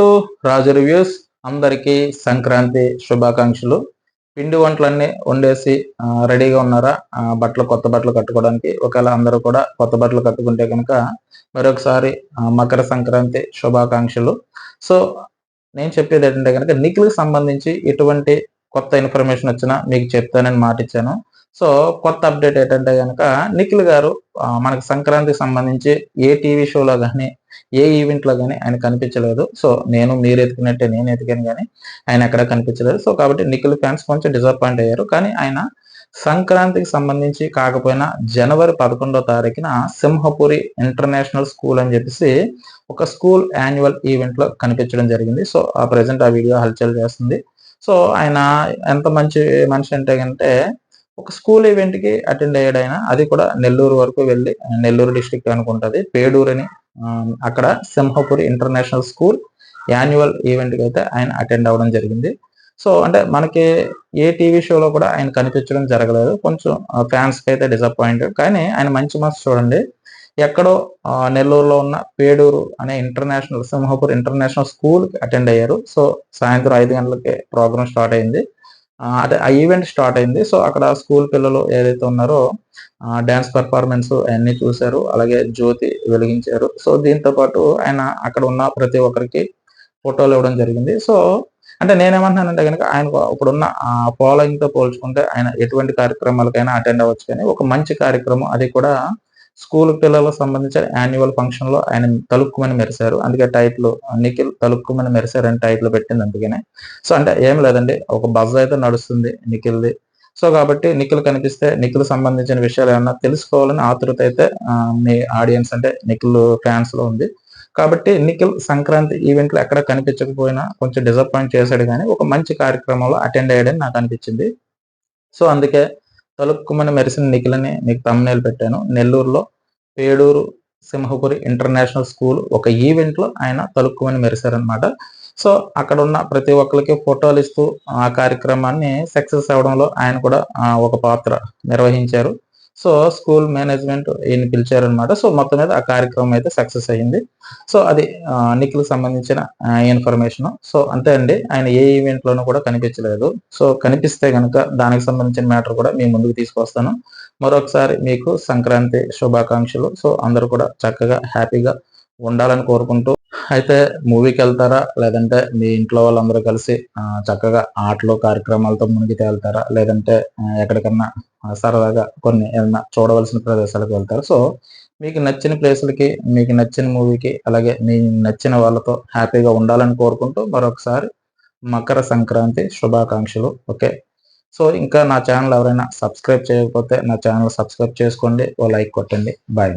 To Raju reviews. అందరికీ సంక్రాంతి శుభాకాంక్షలు. పిండి వంటలన్నీ వండేసి రెడీగా ఉన్నారా? బట్టలు కొత్త బట్టలు కట్టుకోవడానికి. ఒకవేళ అందరూ కూడా కొత్త బట్టలు కట్టుకుంటే కనుక మరొకసారి మకర సంక్రాంతి శుభాకాంక్షలు. సో నేను చెప్పేది ఏంటంటే కనుక నిఖిల్కి సంబంధించి ఎటువంటి కొత్త ఇన్ఫర్మేషన్ వచ్చినా మీకు చెప్తానని మాట ఇచ్చాను. సో కొత్త అప్డేట్ ఏంటంటే కనుక నిఖిల్ గారు మనకు సంక్రాంతికి సంబంధించి ఏ టీవీ షోలో కానీ ఏ ఈవెంట్లో కానీ ఆయన కనిపించలేదు. సో నేను మీరు ఎతికినట్టే నేను ఎతికాను కానీ ఆయన ఎక్కడ కనిపించలేదు. సో కాబట్టి నిఖిల్ ఫ్యాన్స్ కొంచెం డిసప్పాయింట్ అయ్యారు. కానీ ఆయన సంక్రాంతికి సంబంధించి కాకపోయినా జనవరి పదకొండో తారీఖున సింహపురి ఇంటర్నేషనల్ స్కూల్ అని చెప్పేసి ఒక స్కూల్ యాన్యువల్ ఈవెంట్లో కనిపించడం జరిగింది. సో ఆ ప్రజెంట్ ఆ వీడియో హల్చల్ చేస్తుంది. సో ఆయన ఎంత మంచి మనిషి అంటే కంటే ఒక స్కూల్ ఈవెంట్కి అటెండ్ అయ్యాడు ఆయన అది కూడా నెల్లూరు వరకు వెళ్ళి నెల్లూరు డిస్టిక్ అనుకుంటుంది పేడూరు అని అక్కడ సింహపురి ఇంటర్నేషనల్ స్కూల్ యాన్యువల్ ఈవెంట్కి అయితే ఆయన అటెండ్ అవ్వడం జరిగింది. సో అంటే మనకి ఏ టీవీ షోలో కూడా ఆయన కనిపించడం జరగలేదు. కొంచెం ఫ్యాన్స్కి అయితే డిసప్పాయింట్ కానీ ఆయన మంచి మనసు చూడండి. ఎక్కడో నెల్లూరులో ఉన్న పేడూరు అనే international Simhapur international school attend అయ్యారు. సో సాయంత్రం ఐదు గంటలకి ప్రోగ్రామ్ స్టార్ట్ అయింది. అదే ఆ ఈవెంట్ స్టార్ట్ అయింది. సో అక్కడ స్కూల్ పిల్లలు ఏదైతే ఉన్నారో డ్యాన్స్ పర్ఫార్మెన్స్ అన్ని చూశారు. అలాగే జ్యోతి వెలిగించారు. సో దీంతో పాటు ఆయన అక్కడ ఉన్న ప్రతి ఒక్కరికి ఫోటోలు ఇవ్వడం జరిగింది. సో అంటే నేనేమంటున్నానంటే కనుక ఆయన ఇప్పుడున్న ఫాలోయింగ్తో పోల్చుకుంటే ఆయన ఎటువంటి కార్యక్రమాలకైనా అటెండ్ అవ్వచ్చు కానీ ఒక మంచి కార్యక్రమం అది కూడా స్కూల్ పిల్లలకు సంబంధించిన యాన్యువల్ ఫంక్షన్లో ఆయన తలుక్కుమని మెరిశారు. అందుకే టైటిల్ నిఖిల్ తలుక్కుమని మెరిశారు అని టైటిల్ పెట్టింది అందుకనే. సో అంటే ఏం లేదండి ఒక బజ్ అయితే నడుస్తుంది నిఖిల్ది. సో కాబట్టి నిఖిల్ కనిపిస్తే నిఖిల్ సంబంధించిన విషయాలు ఏమన్నా తెలుసుకోవాలని ఆతృత అయితే మీ ఆడియన్స్ అంటే నిఖిల్ ఫ్యాన్స్లో ఉంది. కాబట్టి నిఖిల్ సంక్రాంతి ఈవెంట్లో ఎక్కడ కనిపించకపోయినా కొంచెం డిసప్పాయింట్ చేశాడు కానీ ఒక మంచి కార్యక్రమంలో అటెండ్ అయ్యాడని నాకు అనిపించింది. సో అందుకే తలుక్కుమని మెరిసిన నిఖిలని మీకు తమ్నేలు పెట్టాను. నెల్లూరులో పేడూరు సింహపురి ఇంటర్నేషనల్ స్కూల్ ఒక ఈవెంట్లో ఆయన తలుక్కుమని మెరిశారనమాట సో అక్కడ ఉన్న ప్రతి ఒక్కరికి ఫోటోలు ఇస్తూ ఆ కార్యక్రమాన్ని సక్సెస్ అవడంలో ఆయన కూడా ఒక పాత్ర నిర్వహించారు. సో స్కూల్ మేనేజ్మెంట్ ఈయన పిలిచారనమాట సో మొత్తం మీద ఆ కార్యక్రమం అయితే సక్సెస్ అయ్యింది. సో అది నిఖిల్ సంబంధించిన ఇన్ఫర్మేషన్. సో అంతే అండి. ఆయన ఏ ఈవెంట్ లోనూ కూడా కనిపించలేదు. సో కనిపిస్తే కనుక దానికి సంబంధించిన మ్యాటర్ కూడా మీ ముందుకు తీసుకొస్తాను. మరొకసారి మీకు సంక్రాంతి శుభాకాంక్షలు. సో అందరూ కూడా చక్కగా హ్యాపీగా ఉండాలని కోరుకుంటూ అయితే మూవీకి వెళ్తారా? లేదంటే మీ ఇంట్లో వాళ్ళందరూ కలిసి చక్కగా ఆటలు కార్యక్రమాలతో మునిగి వెళ్తారా? లేదంటే ఎక్కడికన్నా సరదాగా కొన్ని ఏదైనా చూడవలసిన ప్రదేశాలకు వెళ్తారు? సో మీకు నచ్చిన ప్లేసులకి మీకు నచ్చిన మూవీకి అలాగే మీ నచ్చిన వాళ్ళతో హ్యాపీగా ఉండాలని కోరుకుంటూ మరొకసారి మకర సంక్రాంతి శుభాకాంక్షలు. ఓకే? సో ఇంకా నా ఛానల్ ఎవరైనా సబ్స్క్రైబ్ చేయకపోతే నా ఛానల్ సబ్స్క్రైబ్ చేసుకోండి. ఓ లైక్ కొట్టండి. బాయ్